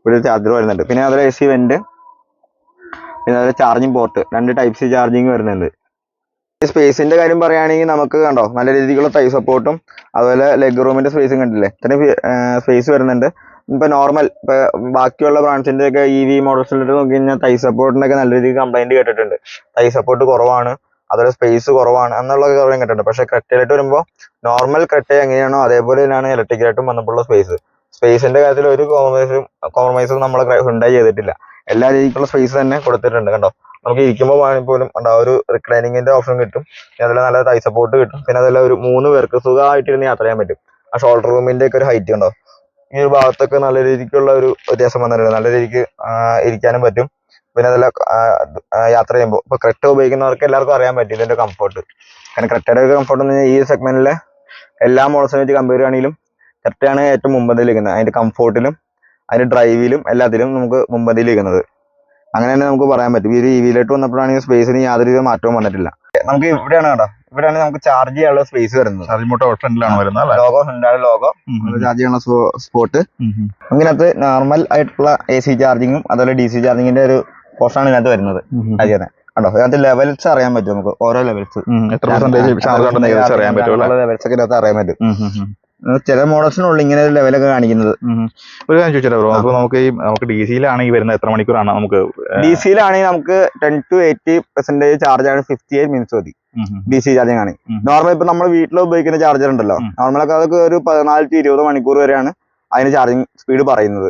ഇവിടെ ഒരു ചാർജർ വരുന്നുണ്ട്. പിന്നെ അതിൽ എ സി വെന്റ് പിന്നെ അതിൽ ചാർജിങ് പോർട്ട് രണ്ട് ടൈപ്പ് സി ചാർജിങ് വരുന്നുണ്ട്. സ്പേസിന്റെ കാര്യം പറയുകയാണെങ്കിൽ നമുക്ക് കണ്ടോ നല്ല രീതിക്കുള്ള തൈ സപ്പോർട്ടും അതുപോലെ ലെഗ് റൂമിന്റെ സ്പേസും കണ്ടില്ലേ? ഇത്രയും സ്പേസ് വരുന്നുണ്ട്. ഇപ്പൊ നോർമൽ ഇപ്പൊ ബാക്കിയുള്ള ബ്രാൻഡ്സിന്റെ ഒക്കെ ഇ വി മോഡൽസിലോട്ട് നോക്കി കഴിഞ്ഞാൽ തൈ സപ്പോർട്ടിന്റെ ഒക്കെ നല്ല രീതിയിൽ കംപ്ലൈന്റ് കേട്ടിട്ടുണ്ട്. തൈ സപ്പോർട്ട് കുറവാണ് അതുപോലെ സ്പേസ് കുറവാണ് എന്നുള്ള കാര്യം കേട്ടിട്ടുണ്ട്. പക്ഷെ ക്രെറ്റയിലോട്ട് വരുമ്പോൾ നോർമൽ ക്രെറ്റ എങ്ങനെയാണോ അതേപോലെ തന്നെയാണ് ഇലക്ട്രിക്കലായിട്ടും വന്നപ്പോഴുള്ള സ്പേസ് സ്പേസിന്റെ കാര്യത്തിൽ ഒരു കോംപ്രമൈസും കോംപ്രമൈസും നമ്മൾ ഉണ്ടായി ചെയ്തിട്ടില്ല. എല്ലാ രീതിക്കുള്ള സ്പേസ് തന്നെ കൊടുത്തിട്ടുണ്ട് കണ്ടോ? നമുക്ക് ഇരിക്കുമ്പോൾ വേണമെങ്കിൽ പോലും കണ്ടോ ആ ഒരു റിക്ലൈനിങ്ങിന്റെ ഓപ്ഷൻ കിട്ടും. അതിൽ നല്ല തൈ സപ്പോർട്ട് കിട്ടും. പിന്നെ അതെല്ലാം ഒരു മൂന്ന് പേർക്ക് സുഖമായിട്ട് ഇരുന്ന് യാത്ര ചെയ്യാൻ പറ്റും. ആ ഷോൾഡർ റൂമിന്റെ ഒക്കെ ഒരു ഹൈറ്റ് ഉണ്ടോ ഈ ഒരു ഭാഗത്തൊക്കെ നല്ല രീതിക്കുള്ള ഒരു വ്യത്യാസം വന്നിട്ടുണ്ട്. നല്ല രീതിക്ക് ഇരിക്കാനും പറ്റും. പിന്നെ അതല്ല യാത്ര ചെയ്യുമ്പോൾ ഇപ്പൊ ക്രെറ്റ ഉപയോഗിക്കുന്നവർക്ക് എല്ലാവർക്കും അറിയാൻ പറ്റും ഇതിന്റെ കംഫർട്ട് കാരണം ക്രെറ്റയുടെ ഒരു കംഫർട്ട് എന്ന് പറഞ്ഞാൽ ഈ സെഗ്മെന്റിലെ എല്ലാ മോഡൽസിനെ വെച്ച് കമ്പയർ ചെയ്യുകയാണെങ്കിലും ക്രെറ്റയാണ് ഏറ്റവും മുമ്പന്തിയിൽ നിൽക്കുന്നത്. അതിന്റെ കംഫോർട്ടിലും അതിന്റെ ഡ്രൈവിലും എല്ലാത്തിലും നമുക്ക് മുമ്പന്തിയിൽ നിൽക്കുന്നത്. അങ്ങനെ തന്നെ നമുക്ക് പറയാൻ പറ്റും. ഈ ഇ വിയിലോട്ട് വന്നപ്പോഴാണെങ്കിൽ സ്പേസിന് യാതൊരു മാറ്റവും വന്നിട്ടില്ല. നമുക്ക് ഇവിടെയാണ് കേട്ടോ. ഇവിടെയാണ് നമുക്ക് ചാർജ് ചെയ്യാനുള്ള സ്പേസ് വരുന്നത് ചാർജ് മോട്ടോ ഫ്രണ്ടിലാണ് വരുന്നത് ലോഗോ ഹുണ്ടായ ലോഗോ ചാർജ് ചെയ്യാനുള്ള സ്പോട്ട്. ഇതിനകത്ത് നോർമൽ ആയിട്ടുള്ള എ സി ചാർജിങ്ങും അതുപോലെ ഡി സി ചാർജിങ്ങിന്റെ ഒരു പോർഷനാണ് ഇതിനകത്ത് വരുന്നത് അതെ. കണ്ടോ ഇതിനകത്ത് ലെവൽസ് അറിയാൻ പറ്റും നമുക്ക് ഓരോ ലെവൽസ് എത്ര പെർസെന്റേജ് അറിയാൻ പറ്റും ലെവൽസ് ഒക്കെ ഇതിനകത്ത് അറിയാൻ പറ്റും ചില മോഡൽസിനുള്ള ഇങ്ങനെ ഒരു ലെവലൊക്കെ കാണിക്കുന്നത്. ഒരു കാര്യം ചോദിച്ചാലോ ബ്രോ അപ്പൊ നമുക്ക് ഈ നമുക്ക് ഡി സിയിലാണെങ്കിൽ വരുന്നത് എത്ര മണിക്കൂറാണ് നമുക്ക് ഡി സിയിലാണെങ്കിൽ നമുക്ക് ten to eighty percentage charge ആണ് ഫിഫ്റ്റി എയ്റ്റ് മിനിറ്റ്സ് മതി. ഡി സി ചാർജിങ് ആണ്. നോർമൽ ഇപ്പൊ നമ്മൾ വീട്ടിൽ ഉപയോഗിക്കുന്ന ചാർജർ ഉണ്ടല്ലോ. നോർമലൊക്കെ അതൊക്കെ ഒരു പതിനാല് ടു ഇരുപത് മണിക്കൂർ വരെയാണ് അതിന് ചാർജിങ് സ്പീഡ് പറയുന്നത്.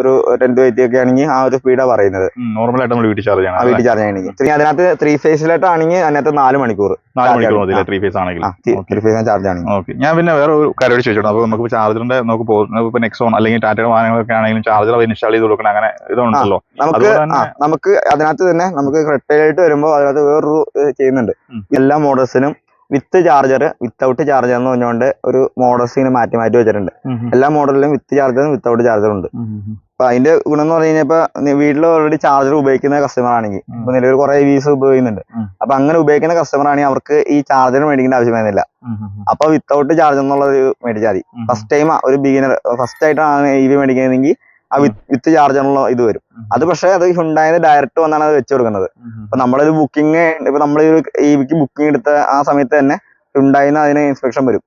ഒരു ടെൻ ടു എയ്റ്റി ഒക്കെ ആണെങ്കിൽ ആ ഒരു സ്പീഡാണ് പറയുന്നത്. നോർമൽ ആയിട്ട് നമ്മൾ വീട്ടിൽ ചാർജ് ചെയ്യണം വീട്ടിൽ ചാർജ് ചെയ്യണമെങ്കിൽ അതിനകത്ത് ത്രീ ഫേസിലായിട്ടാണെങ്കിൽ അതിനകത്ത് നാല് മണിക്കൂർ ത്രീ ഫേസ് ആണെങ്കിൽ. ത്രീ ഫേസ് ചാർജ് ആണെങ്കിൽ. ഞാൻ പിന്നെ വേറെ ഒരു കാര്യം ചോദിച്ചോട്ടെ? അപ്പോൾ നമുക്ക് ചാർജറിന്റെ നമുക്ക് നെക്സോൺ അല്ലെങ്കിൽ ടാറ്റയുടെ വാഹനങ്ങളൊക്കെ ആണെങ്കിലും ചാർജർ ഇൻസ്റ്റാൾ ചെയ്ത് കൊടുക്കണം. അങ്ങനെ ഇതുണ്ടല്ലോ. നമുക്ക് നമുക്ക് അതിനകത്ത് തന്നെ നമുക്ക് ക്രെട്ടയിലായിട്ട് വരുമ്പോൾ അതിനകത്ത് വേറൊരു ചെയ്യുന്നുണ്ട്. എല്ലാ മോഡൽസിനും വിത്ത് ചാർജർ വിത്തൗട്ട് ചാർജർ എന്ന് പറഞ്ഞുകൊണ്ട് ഒരു മോഡൽസ് ഇങ്ങനെ മാറ്റി മാറ്റി വെച്ചിട്ടുണ്ട്. എല്ലാ മോഡലിലും വിത്ത് ചാർജറും വിത്തൗട്ട് ചാർജറും ഉണ്ട്. അപ്പൊ അതിന്റെ ഗുണം എന്ന് പറഞ്ഞു കഴിഞ്ഞാൽ ഇപ്പൊ വീട്ടിൽ ഓൾറെഡി ചാർജർ ഉപയോഗിക്കുന്ന കസ്റ്റമർ ആണെങ്കിൽ. ഇപ്പൊ നിലവിൽ കുറെ വീസ് ഉപയോഗിക്കുന്നുണ്ട്. അപ്പൊ അങ്ങനെ ഉപയോഗിക്കുന്ന കസ്റ്റമർ ആണെങ്കിൽ അവർക്ക് ഈ ചാർജർ മേടിക്കേണ്ട ആവശ്യമായിരുന്നില്ല. അപ്പൊ വിത്തൗട്ട് ചാർജർ എന്നുള്ള ഒരു മേടിച്ചാൽ മതി ഫസ്റ്റ് ടൈം ഒരു ബിഗിനർ ഫസ്റ്റ് ആയിട്ടാണ് ഇ വി മേടിക്കുന്നതെങ്കിൽ ആ വിത്ത് ചാർജറുള്ള ഇത് വരും. അത് പക്ഷേ അത് ഹുണ്ടായത് ഡയറക്റ്റ് വന്നാണ് അത് വെച്ച് കൊടുക്കുന്നത്. അപ്പൊ നമ്മളൊരു ബുക്കിംഗ് ഇപ്പൊ നമ്മൾ ഈ ബുക്കിംഗ് എടുത്ത ആ സമയത്ത് തന്നെ ഹുണ്ടായിന്ന് അതിന് ഇൻസ്പെക്ഷൻ വരും.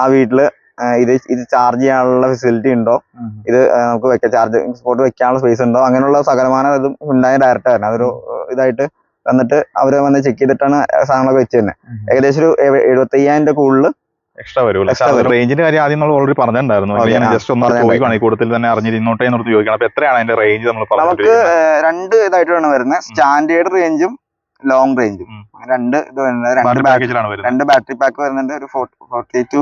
ആ വീട്ടിൽ ഇത് ഇത് ചാർജ് ചെയ്യാനുള്ള ഫെസിലിറ്റി ഉണ്ടോ? ഇത് നമുക്ക് വെക്കാം ചാർജ് സ്പോട്ട് വെക്കാനുള്ള സ്പേസ് ഉണ്ടോ? അങ്ങനെയുള്ള സകലമാനം ഇതും ഉണ്ടായ ഡയറക്റ്റ് ആയിരുന്നു അതൊരു ഇതായിട്ട് വന്നിട്ട് അവർ വന്ന് ചെക്ക് ചെയ്തിട്ടാണ് സാധനങ്ങളൊക്കെ വെച്ച് തന്നെ. ഏകദേശം ഒരു എഴുപത്തി അയ്യായിരം രൂപ കൂടുതൽ എക്സ്ട്രാ വരുമല്ലോ? റേഞ്ചിന്റെ കാര്യം ആദ്യം നമ്മൾ ഓൾറെഡി പറഞ്ഞിട്ടുണ്ടായിരുന്നു. ഞാൻ ജസ്റ്റ് ഒന്ന്. ചോദിക്കുകയാണ് ഈ തന്നെ അറിഞ്ഞിരുന്നോട്ടെ എന്നോർത്ത് ചോദിക്കണം. അപ്പൊ എത്രയാണ് അതിന്റെ റേഞ്ച് നമ്മൾ നമുക്ക് രണ്ട് ഇതായിട്ടാണ് വരുന്നത്. സ്റ്റാൻഡേർഡ് റേഞ്ചും ലോങ് റേഞ്ചും രണ്ട് ഇത് വരുന്നത്. രണ്ട് ബാറ്ററി പാക്കേജിലാണ് വരുന്നത്. രണ്ട് ബാറ്ററി പാക്ക് വരുന്നുണ്ട്. ഒരു ഫോർട്ടി ടു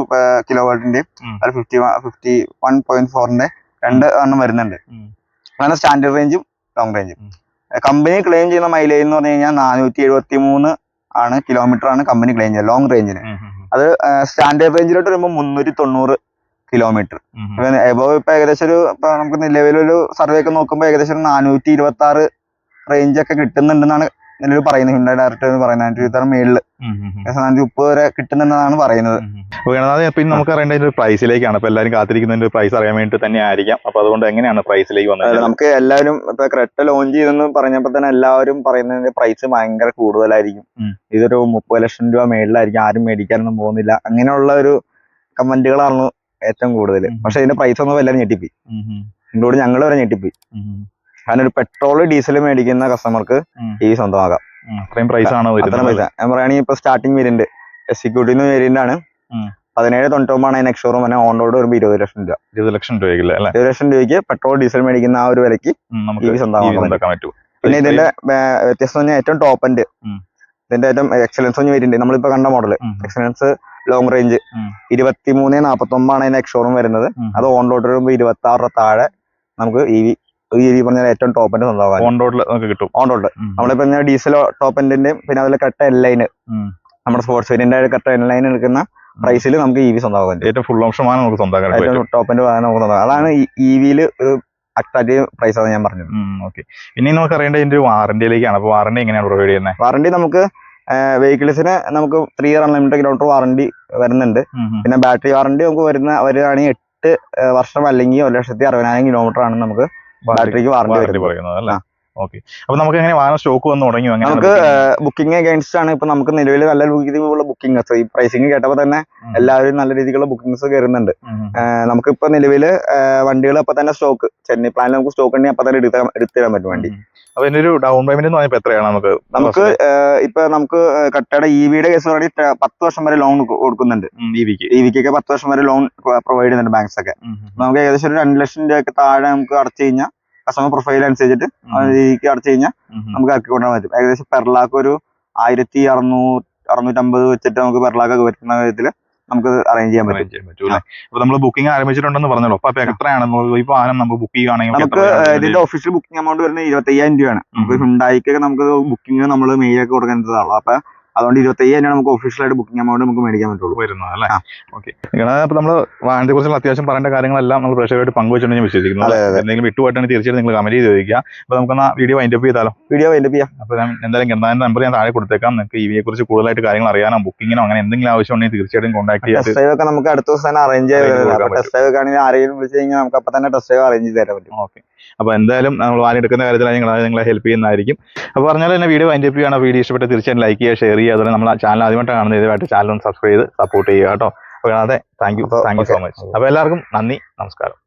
കിലോ വാട്ടിന്റെയും. ഒരു ഫിഫ്റ്റി ഫിഫ്റ്റി വൺ പോയിന്റ് ഫോറിന്റെ രണ്ട് എണ്ണം വരുന്നുണ്ട്. അതാണ് അങ്ങനെ സ്റ്റാൻഡേർഡ് റേഞ്ചും ലോങ് റേഞ്ചും കമ്പനി ക്ലെയിം ചെയ്യുന്ന മൈലേജ് എന്ന് പറഞ്ഞു കഴിഞ്ഞാൽ നാനൂറ്റി എഴുപത്തി മൂന്ന് ആണ് കിലോമീറ്റർ ആണ് കമ്പനി ക്ലെയിം ചെയ്യുന്നത് ലോങ് റേഞ്ചിന്. അത് സ്റ്റാൻഡേർഡ് റേഞ്ചിലോട്ട് വരുമ്പോൾ മുന്നൂറ്റി തൊണ്ണൂറ് കിലോമീറ്റർ എബോവ്. ഇപ്പൊ ഏകദേശം ഒരു ഇപ്പൊ നമുക്ക് നിലവിലൊരു സർവേ ഒക്കെ നോക്കുമ്പോൾ ഏകദേശം ഒരു നാനൂറ്റി ഇരുപത്തി ആറ് റേഞ്ച് ഒക്കെ കിട്ടുന്നുണ്ടെന്നാണ് നിലവിൽ പറയുന്നത് ഹിൻഡ ഡയറക്ടർ എന്ന് പറയുന്നത് അഞ്ചു ഉം. ഏകദേശം നാനൂറ്റി മുപ്പത് വരെ കിട്ടുന്നുണ്ടെന്നാണ് പറയുന്നത്. പിന്നെ നമുക്ക് അറിയേണ്ട ഒരു പ്രൈസിലേക്കാണ് അപ്പൊ എല്ലാവരും കാത്തിരിക്കുന്നതിന്റെ പ്രൈസ് അറിയാൻ വേണ്ടി തന്നെ ആയിരിക്കാം. അപ്പൊ അതുകൊണ്ട് എങ്ങനെയാണ് പ്രൈസിലേക്ക് വന്നത്? നമുക്ക് എല്ലാവരും ഇപ്പൊ ക്രെറ്റ ലോഞ്ച് ചെയ്തെന്ന് പറഞ്ഞപ്പോ തന്നെ എല്ലാവരും പറയുന്നതിന്റെ പ്രൈസ് ഭയങ്കര കൂടുതലായിരിക്കും. ഇതൊരു മുപ്പത് ലക്ഷം രൂപ മേളിലായിരിക്കും. ആരും മേടിക്കാനൊന്നും പോകുന്നില്ല. അങ്ങനെയുള്ള ഒരു കമന്റുകളാണ് ഏറ്റവും കൂടുതൽ. പക്ഷെ ഇതിന്റെ പ്രൈസ് ഒന്നും എല്ലാവരും ഞെട്ടിപ്പോയി. ഇതോട് ഞങ്ങൾ വരെ ഞെട്ടിപ്പോയി. ഒരു പെട്രോൾ ഡീസൽ മേടിക്കുന്ന കസ്റ്റമർക്ക് ഈ സ്വന്തമാകാം. അത്രയും പ്രൈസ് ആണ് പൈസ ഞാൻ പറയുകയാണെങ്കിൽ ഇപ്പൊ സ്റ്റാർട്ടിംഗ് വേരിയന്റ് എക്സിക്യൂട്ടീവ് വേരിയന്റ് ആണ്. പതിനേഴ് തൊണ്ണൂറ്റൊമ്പതാണ് അതിന് എക്സോറും പറഞ്ഞാൽ ഓൺ റോഡ് വരുമ്പോൾ ഇരുപത് ലക്ഷം രൂപ. ഇരുപത് ലക്ഷം രൂപയ്ക്ക് ഇരുപത് ലക്ഷം രൂപയ്ക്ക് പെട്രോൾ ഡീസൽ മേടിക്കുന്ന ആ ഒരു വിലയ്ക്ക് ഈ നമുക്ക് സ്വന്തമാക്കാൻ പറ്റും. പിന്നെ ഇതിന്റെ വ്യത്യസ്തം പറഞ്ഞാൽ ഏറ്റവും ടോപ്പ് എൻഡ് ഇതിന്റെ ഏറ്റവും എക്സലൻസ് ഒന്ന് വരുന്നുണ്ട്. നമ്മളിപ്പോ കണ്ട മോഡൽ എക്സലൻസ് ലോങ് റേഞ്ച് ഇരുപത്തിമൂന്ന് ഇരുപത്തി മൂന്ന് നാപ്പത്തി ഒമ്പതാണ് അതിന്റെ എക്സോറും വരുന്നത്. അത് ഓൺ റോഡ് വരുമ്പോൾ ഇരുപത്തി ആറ് താഴെ നമുക്ക് ഇ വി ഇ വി പറഞ്ഞാൽ ഏറ്റവും ടോപ്പ് എൻഡ് സ്വന്തമാകാൻ ഓൺ റോഡിൽ നമുക്ക് കിട്ടും. ഓൺ റോഡിൽ. നമ്മളിപ്പോ ഡീസൽ ടോപ്പ് എൻഡിന്റെയും പിന്നെ അതിലെ കട്ട എൽ ലൈന്. നമ്മുടെ സ്പോർട്സ് വേരിയന്റ് കട്ട എൽ ലൈൻ എടുക്കുന്ന പ്രൈസിൽ നമുക്ക് ഇ വി സ്വന്തമാകാൻ ഏറ്റവും ഫുൾ ഓപ്ഷൻ നമുക്ക് സ്വന്തമാക്കാൻ പറ്റും. ഏറ്റവും ടോപ്പ് എൻഡ് വാഹനം നമുക്ക് സ്വന്തമാക്കാം. അതാണ് ഇ വിയിൽ ഒരു അട്രാക്റ്റീവ് പ്രൈസ് ആണ് ഞാൻ പറഞ്ഞത്. ഓക്കെ ഇനി നമുക്ക് അറിയേണ്ട ഇതിന്റെ വാറന്റിയിലേക്കാണ് അപ്പൊ വാറന്റി എങ്ങനെയാണ് പ്രൊവൈഡ് ചെയ്യുന്നത് വാറന്റി നമുക്ക് വെഹിക്കിൾസിന് നമുക്ക് three year unlimited kilometer warranty വരുന്നുണ്ട്. പിന്നെ ബാറ്ററി വാറന്റി നമുക്ക് വരുന്ന വരികയാണെങ്കിൽ എട്ട് വർഷം അല്ലെങ്കിൽ ഒരു ലക്ഷത്തി അറുപതിനായിരം കിലോമീറ്റർ ആണ് നമുക്ക് ബാറ്ററിക്ക് വാറണ്ടി പറയുന്നത് അല്ലേ ഓക്കെ അപ്പൊ നമുക്ക് എങ്ങനെ വാഹനം സ്റ്റോക്ക് വന്ന് തുടങ്ങി. നമുക്ക് ബുക്കിംഗ് അഗൈൻസ്റ്റ് ആണ്. ഇപ്പൊ നമുക്ക് നിലവിൽ നല്ല രീതിയിലുള്ള ബുക്കിംഗ് ഈ പ്രൈസിങ് കേട്ടപ്പോൾ തന്നെ എല്ലാവരും നല്ല രീതിയിലുള്ള ബുക്കിംഗ്സ് കയറുന്നുണ്ട്. നമുക്ക് ഇപ്പൊ നിലവിൽ വണ്ടികൾ അപ്പൊ തന്നെ സ്റ്റോക്ക് ചെന്നൈ പ്ലാനിൽ നമുക്ക് സ്റ്റോക്ക് ഉണ്ടെങ്കിൽ അപ്പൊ തന്നെ എടുത്ത് എടുത്തിടാൻ പറ്റും വണ്ടി. അപ്പൊ ഇതിന്റെ ഒരു ഡൗൺ പേയ്മെന്റ് എന്ന് പറഞ്ഞപ്പോ എത്രയാണ് നമുക്ക് നമുക്ക് ഇപ്പൊ നമുക്ക് കട്ടയുടെ ഇ വിയുടെ കേസ് പറയുകയാണെങ്കിൽ പത്ത് വർഷം വരെ ലോൺ കൊടുക്കുന്നുണ്ട്. ഇ വിക്കൊക്കെ പത്ത് വർഷം വരെ ലോൺ പ്രൊവൈഡ് ചെയ്യുന്നുണ്ട് ബാങ്ക്സ് ഒക്കെ. നമുക്ക് ഏകദേശം ഒരു രണ്ട് ലക്ഷം രൂപയൊക്കെ താഴെ നമുക്ക് അടച്ചു കഴിഞ്ഞാൽ കസ്റ്റമർ പ്രൊഫൈൽ അനുസരിച്ചിട്ട് രീതിക്ക് അടച്ചു കഴിഞ്ഞാൽ നമുക്ക് ഇറക്കി കൊണ്ടുപോകാൻ പറ്റും. ഏകദേശം പെർ ലാക്ക് ഒരു ആയിരത്തി അറുന്നൂറ് അറുന്നൂറ്റമ്പത് വെച്ചിട്ട് നമുക്ക് പെർ ലാക്ക് ഒക്കെ വരുന്ന വിധത്തിൽ നമുക്ക് അറേഞ്ച് ചെയ്യാൻ പറ്റും. അപ്പൊ നമ്മൾ ബുക്കിംഗ് ആരംഭിച്ചിട്ടുണ്ടെന്ന് പറഞ്ഞല്ലോ. അപ്പൊ എത്രയാണ്? ഇപ്പൊ ആനം നമ്മൾ നമുക്ക് ബുക്ക് ചെയ്യുകയാണെങ്കിൽ നമുക്ക് ഇതിന്റെ ഒഫീഷ്യൽ ബുക്കിംഗ് എമൗണ്ട് വരുന്നത് ഇരുപത്തി അയ്യായിരം രൂപയാണ് നമുക്ക് ഹുണ്ടായിക്കൊക്കെ നമുക്ക് ബുക്കിംഗ് നമ്മൾ മെയിൽ ഒക്കെ കൊടുക്കേണ്ടതാണ് അപ്പൊ അതുകൊണ്ട് ഇരുപത്തി അയ്യായിരം നമുക്ക് ഒഫീഷ്യലായിട്ട് ബുക്കിംഗ് എമൗണ്ട് നമുക്ക് മേടിക്കാൻ പറ്റുള്ളൂ. വരുന്നത് അല്ലേ ആ. ഓക്കെ അപ്പോൾ നമ്മൾ വാഹനത്തെ കുറിച്ചുള്ള അത്യാവശ്യം പറയേണ്ട കാര്യങ്ങളെല്ലാം നമ്മൾ പ്രേക്ഷകരായിട്ട് പങ്കുവെച്ചിട്ടുണ്ട് ഞാൻ വിശ്വസിക്കുന്നു. എന്തെങ്കിലും വിട്ടുപോയിട്ടാണ് തീർച്ചയായിട്ടും നിങ്ങൾ കമന്റ് ചെയ്ത് ചോദിക്കുക. അപ്പൊ നമുക്ക് വീഡിയോ വൈൻഡ് അപ്പ് ചെയ്താലോ? വീഡിയോ വൈൻഡപ്പ് ചെയ്യാം. അപ്പോൾ ഞാൻ എന്തായാലും എന്തായാലും നമ്പർ ഞാൻ താഴെ കൊടുത്തേക്കാം. നിങ്ങൾക്ക് ഇ വിയെ കുറിച്ച് കൂടുതലായിട്ട് കാര്യങ്ങൾ അറിയാനോ ബുക്കിങ്ങിനോ അങ്ങനെ എന്തെങ്കിലും ആവശ്യം ഉണ്ടെങ്കിൽ തീർച്ചയായിട്ടും കോൺടാക്ട് ടെസ്റ്റ് ചെയ്യാം ഡ്രൈവ് ഒക്കെ നമുക്ക് അടുത്ത ദിവസം തന്നെ അറേഞ്ച് ചെയ്ത് അപ്പൊ ടെസ്റ്റ് ഡ്രൈവ് ഒക്കെ ആണെങ്കിൽ ആരെങ്കിലും വിളിച്ചു കഴിഞ്ഞാൽ നമുക്ക് അപ്പൊ തന്നെ ടെസ്റ്റ് ഡ്രൈവ് അറേഞ്ച് ചെയ്ത് തരാൻ പറ്റും. ഓക്കെ അപ്പൊ എന്തായാലും നമ്മൾ വാഹനം എടുക്കുന്ന കാര്യത്തിൽ ഞങ്ങൾ നിങ്ങളെ ഹെൽപ്പ് ചെയ്യുന്നതായിരിക്കും. അപ്പോൾ പറഞ്ഞാൽ തന്നെ വീഡിയോ വൈൻഡ് അപ്പ് ചെയ്യണം വീഡിയോ ഇഷ്ടപ്പെട്ട് തീർച്ചയായും ലൈക്ക് ചെയ്യുക ഷെയർ ചെയ്യുക. അതുപോലെ നമ്മൾ ചാനൽ ആദ്യമായിട്ട് കാണുന്നത് ഇതുമായിട്ട് ചാനൽ ഒന്ന് സബ്സ്ക്രൈബ് ചെയ്ത് സപ്പോർട്ട് ചെയ്യുക കേട്ടോ. അപ്പൊ അതെ thank you thank you so much അപ്പോൾ എല്ലാവർക്കും നന്ദി നമസ്കാരം.